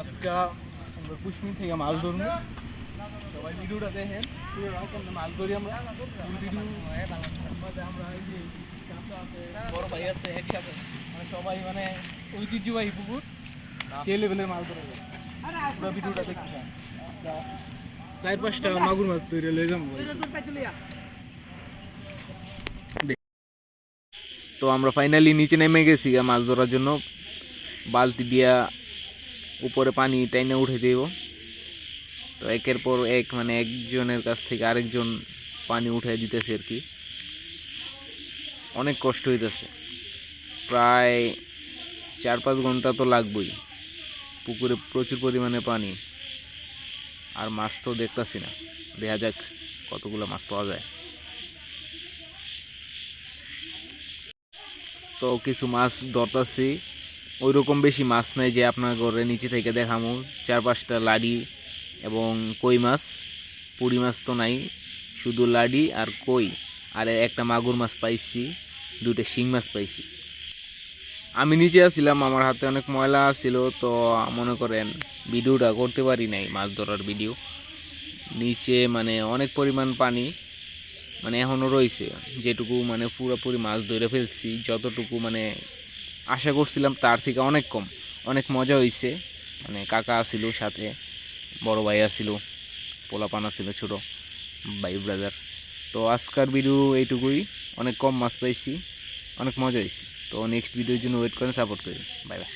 আজকে আমরা পুষ্পিন থেকে মাছ ধরবো। সবাই ভিডিওটা দেখেন। মাছ ধরি আমরা? ভিডিও। আমরা এই যে বড় ভাই আছে একসাথে। মানে সবাই মানে ঐতিহ্যবাহী পুকুর। সেই লেভেলের মাছ ধরা যায়। পুরো ভিডিওটা দেখতে চান। চার পাঁচটা মাগুর মাছ তৈরি লয়ে যাব তো আমরা ফাইনালি নিচে নেমে গেছি মাছ ধরার জন্য। বালতি দিয়া উপরে পানি টাইনে উঠে দেব। তো একের পর এক মানে একজনের কাছ থেকে আরেকজন পানি উঠে দিতেছে আর কি। অনেক কষ্ট হইতেছে। প্রায় চার পাঁচ ঘণ্টা তো লাগবেই। পুকুরে প্রচুর পরিমাণে পানি। আর মাছ তো দেখতাছি না। দেখা যাক কতগুলো মাছ পাওয়া যায়। তো কিছু মাছ ধরতাছি। ওই রকম বেশি মাছ নেই যে আপনার ঘরে নিচে থেকে দেখামু। চার পাঁচটা লাডি এবং কই মাছ, পুঁড়ি মাছ তো নাই, শুধু লাডি আর কই। আর একটা মাগুর মাছ পাইছি দুটো শিং মাছ পাইছি। আমি নিচে আসছিলাম আমার হাতে অনেক ময়লা ছিল তো মনে করেন ভিডিওটা করতে পারি নাই, মাছ ধরার ভিডিও। নিচে মানে অনেক পরিমাণ পানি মানে এখনও রয়েছে। যেটুকু মানে পুরোপুরি মাছ ধরে ফেলছি, যতটুকু মানে আশা করছিলাম তার থেকে অনেক কম। অনেক মজা হয়েছে মানে কাকা ছিল সাথে, বড় ভাই আসিল পোলাপান ছিল ছোট, ভাই ব্রাদার তো আজকার ভিডিও এইটুকুই। অনেক কম মাছ পাইছি, অনেক মজা হয়েছে তো নেক্সট ভিডিওর জন্য ওয়েট করেন সাপোর্ট করি বাই বাই